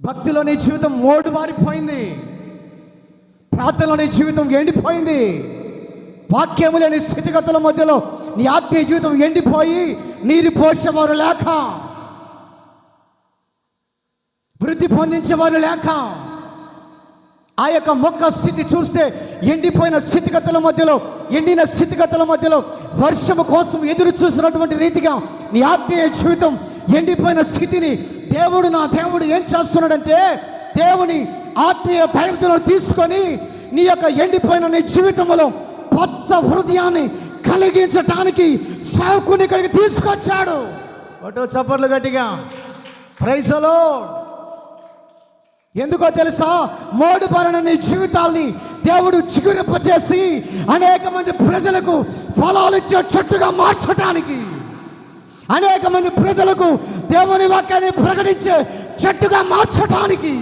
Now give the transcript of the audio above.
భక్తిలో నీ జీవితం మోడు మారిపోయింది. ప్రార్థనలో నీ జీవితం ఎండిపోయింది. వాక్యము లేని స్థితిగతుల మధ్యలో నీ ఆత్మీయ జీవితం ఎండిపోయి నీరు పోసేవారు లేక వృద్ధి పొందించేవారు లేక ఆ యొక్క మొక్క స్థితి చూస్తే ఎండిపోయిన స్థితిగతుల మధ్యలో ఎండిన స్థితిగతుల మధ్యలో వర్షము కోసం ఎదురు చూసినటువంటి రీతిగా నీ ఆత్మీయ జీవితం ఎండిపోయిన స్థితిని దేవుడు నా దేవుడు ఏం చేస్తున్నాడంటే దేవుని ఆత్మీయ దైవతను తీసుకొని నీ యొక్క ఎండిపోయిన నీ జీవితంలో పచ్చ హృదయాన్ని కలిగించటానికి సేవకుని ఇక్కడికి తీసుకొచ్చాడు. ఒకటో చప్పట్లు గట్టిగా. ప్రైజలో ఎందుకో తెలుసా? మోడు పరణ నీ జీవితాల్ని దేవుడు చిగురింపచేసి అనేక మంది ప్రజలకు ఫలాలు ఇచ్చే చెట్టుగా మార్చటానికి. అనేక మంది ప్రజలకు దేవుని వాక్యాన్ని ప్రకటించే చెట్టుగా మార్చటానికి